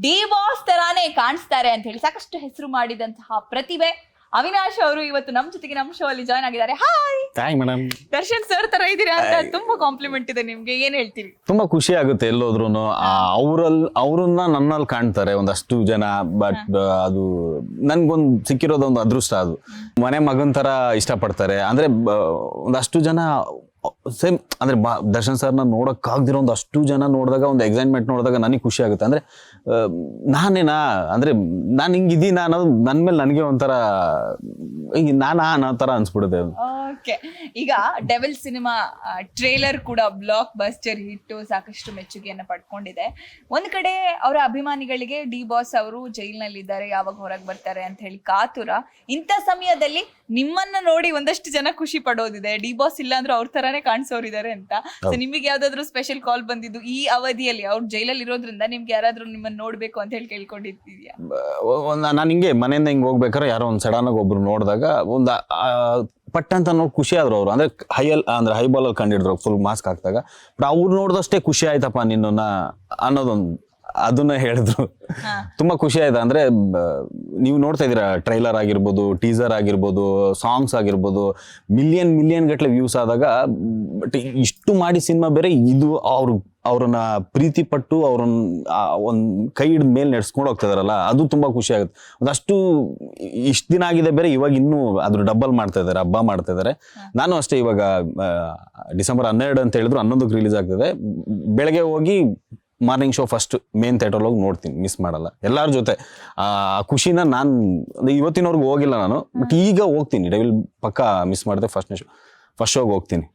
D boss ತರಾನೇ ಕಾಣಿಸ್ತಾರೆ ಅಂತ ಹೇಳಿ ಸಾಕಷ್ಟು ಹೆಸರು ಮಾಡಿದಂತಹ ಪ್ರತಿಭೆ. ಅವಿನಾಶ್ ಅವರು ಇವತ್ತು ನಮ್ ಜೊತೆಗೆ ನಮ್ಮ ಶೋ ಅಲ್ಲಿ ಜಾಯ್ನ್ ಆಗಿದ್ದಾರೆ. Hi thank madam Darshan sir ತರ ಇದೀರಾ ಅಂತ ತುಂಬಾ ಕಾಂಪ್ಲಿಮೆಂಟ್ ಇದೆ ನಿಮ್ಗೆ. ಏನ್ ಹೇಳ್ತೀರಿ? ತುಂಬಾ ಖುಷಿ ಆಗುತ್ತೆ ಎಲ್ಲೋದ್ರು ಅವ್ರಲ್ಲಿ ಅವ್ರನ್ನ ನನ್ನಲ್ಲಿ ಕಾಣ್ತಾರೆ ಒಂದಷ್ಟು ಜನ ಬಟ್ ಅದು ನನ್ಗೊಂದು ಸಿಕ್ಕಿರೋದು ಒಂದು ಅದೃಷ್ಟ ಅದು. ಮನೆ ಮಗನ್ ತರ ಇಷ್ಟಪಡ್ತಾರೆ. ಅಂದ್ರೆ ಬ- ಒಂದಷ್ಟು ಜನ ಸೇಮ್ ಅಂದ್ರೆ ಬಾ, ದರ್ಶನ್ ಸರ್ನ ನೋಡೋಕ್ಕಾಗ್ದಿರೋ ಒಂದು ಅಷ್ಟು ಜನ ನೋಡಿದಾಗ, ಒಂದು ಎಕ್ಸೈಟ್ಮೆಂಟ್ ನೋಡಿದಾಗ ನನಗೆ ಖುಷಿ ಆಗುತ್ತೆ. ಅಂದ್ರೆ ನಾನೇನಾ, ಅಂದ್ರೆ ನಾನು ಹಿಂಗಿದ್ದೀನ ಅನ್ನೋದು ನನ್ನ ಮೇಲೆ ನನಗೆ ಒಂಥರ ನಾನಾ ಅನ್ನೋ ತರ ಅನ್ಸ್ಬಿಡುತ್ತೆ ಅದು. ಓಕೆ ಈಗ ಡೆವಿಲ್ ಸಿನಿಮಾ ಟ್ರೇಲರ್ ಕೂಡ ಬ್ಲಾಕ್ ಬಸ್ಟರ್ ಹಿಟ್ಟು ಸಾಕಷ್ಟು ಮೆಚ್ಚುಗೆಯನ್ನ ಪಡ್ಕೊಂಡಿದೆ. ಒಂದ್ ಕಡೆ ಅವರ ಅಭಿಮಾನಿಗಳಿಗೆ ಡಿ ಬಾಸ್ ಅವರು ಜೈಲ್ನಲ್ಲಿದ್ದಾರೆ ಯಾವಾಗ ಹೊರಗೆ ಬರ್ತಾರೆ ಅಂತ ಹೇಳಿ ಕಾತುರ. ಇಂಥ ಸಮಯದಲ್ಲಿ ನಿಮ್ಮನ್ನ ನೋಡಿ ಒಂದಷ್ಟು ಜನ ಖುಷಿ ಪಡೋದಿದೆ. ಡಿ ಬಾಸ್ ಇಲ್ಲ ಅಂದ್ರೆ ಅವ್ರ ತರಾನೇ ಕಾಣಿಸೋರಿದ್ದಾರೆ ಅಂತ. ಸೊ ನಿಮಗೆ ಯಾವ್ದಾದ್ರು ಸ್ಪೆಷಲ್ ಕಾಲ್ ಬಂದಿದ್ದು ಈ ಅವಧಿಯಲ್ಲಿ ಅವ್ರು ಜೈಲಲ್ಲಿ ಇರೋದ್ರಿಂದ ನಿಮ್ಗೆ ಯಾರಾದ್ರೂ ನಿಮ್ಮನ್ನ ನೋಡ್ಬೇಕು ಅಂತ ಹೇಳಿ ಕೇಳ್ಕೊಂಡಿದ್ದಿದ್ಯಾ ನಾನು ಹಿಂಗೆ ಮನೆಯಿಂದ ಹಿಂಗೆ ಹೋಗ್ಬೇಕಾದ್ರೆ ಯಾರೋ ಒಂದು ಸಡನ್ ಆಗಿ ಒಬ್ರು ನೋಡಿದಾಗ ಒಂದು ಪಟ್ ಅಂತ ನೋಡಿ ಖುಷಿ ಆದ್ರು ಅವರು. ಅಂದ್ರೆ ಹೈಯಲ್ ಅಂದ್ರೆ ಹೈ ಬಾಲಲ್ಲಿ ಕಂಡಿಡಿದ್ರು ಫುಲ್ ಮಾಸ್ಕ್ ಹಾಕಿದಾಗ. ಬಟ್ ಅವ್ರು ನೋಡಿದಷ್ಟೇ ಖುಷಿ ಆಯ್ತಪ್ಪ ನಿನ್ನ ಅನ್ನೋದೊಂದು ಅದನ್ನ ಹೇಳಿದ್ರು. ತುಂಬಾ ಖುಷಿ ಆಯ್ತು. ಅಂದ್ರೆ ನೀವು ನೋಡ್ತಾ ಇದೀರಾ ಟ್ರೈಲರ್ ಆಗಿರ್ಬೋದು ಟೀಸರ್ ಆಗಿರ್ಬೋದು ಸಾಂಗ್ಸ್ ಆಗಿರ್ಬೋದು ಮಿಲಿಯನ್ ಮಿಲಿಯನ್ ಗಟ್ಲೆ ವ್ಯೂಸ್ ಆದಾಗ ಬಟ್ ಇಷ್ಟು ಮಾಡಿ ಸಿನಿಮಾ ಬೇರೆ ಇದು ಅವ್ರು ಅವ್ರನ್ನ ಪ್ರೀತಿ ಪಟ್ಟು ಅವ್ರನ್ನ ಒಂದು ಕೈ ಹಿಡಿದ ಮೇಲೆ ನಡ್ಸ್ಕೊಂಡು ಹೋಗ್ತಿದಾರಲ್ಲ, ಅದು ತುಂಬಾ ಖುಷಿ ಆಗುತ್ತೆ. ಒಂದಷ್ಟು ಇಷ್ಟು ದಿನ ಆಗಿದೆ ಬೇರೆ, ಇವಾಗ ಇನ್ನೂ ಅದ್ರ ಡಬ್ಬಲ್ ಮಾಡ್ತಾ ಇದ್ದಾರೆ ಹಬ್ಬ ಮಾಡ್ತಾ ಇದ್ದಾರೆ ನಾನು ಅಷ್ಟೇ ಇವಾಗ ಡಿಸೆಂಬರ್ ಹನ್ನೆರಡು ಅಂತ ಹೇಳಿದ್ರು ಹನ್ನೊಂದಕ್ಕೆ ರಿಲೀಸ್ ಆಗ್ತದೆ. ಬೆಳಗ್ಗೆ ಹೋಗಿ morning show first main theatre ಹೋಗಿ ನೋಡ್ತೀನಿ ಮಿಸ್ ಮಾಡಲ್ಲ. ಎಲ್ಲರ ಜೊತೆ, ಆ, ಖುಷಿನ ನಾನು ಇವತ್ತಿನವರೆಗೂ ಹೋಗಿಲ್ಲ ನಾನು ಬಟ್ ಈಗ ಹೋಗ್ತೀನಿ. ಡೈವಿಲ್ ಪಕ್ಕ ಮಿಸ್ ಮಾಡಿದೆ ಫಸ್ಟ್ ಶೋ ಫಸ್ಟ್ ಶೋಗೆ ಹೋಗ್ತೀನಿ.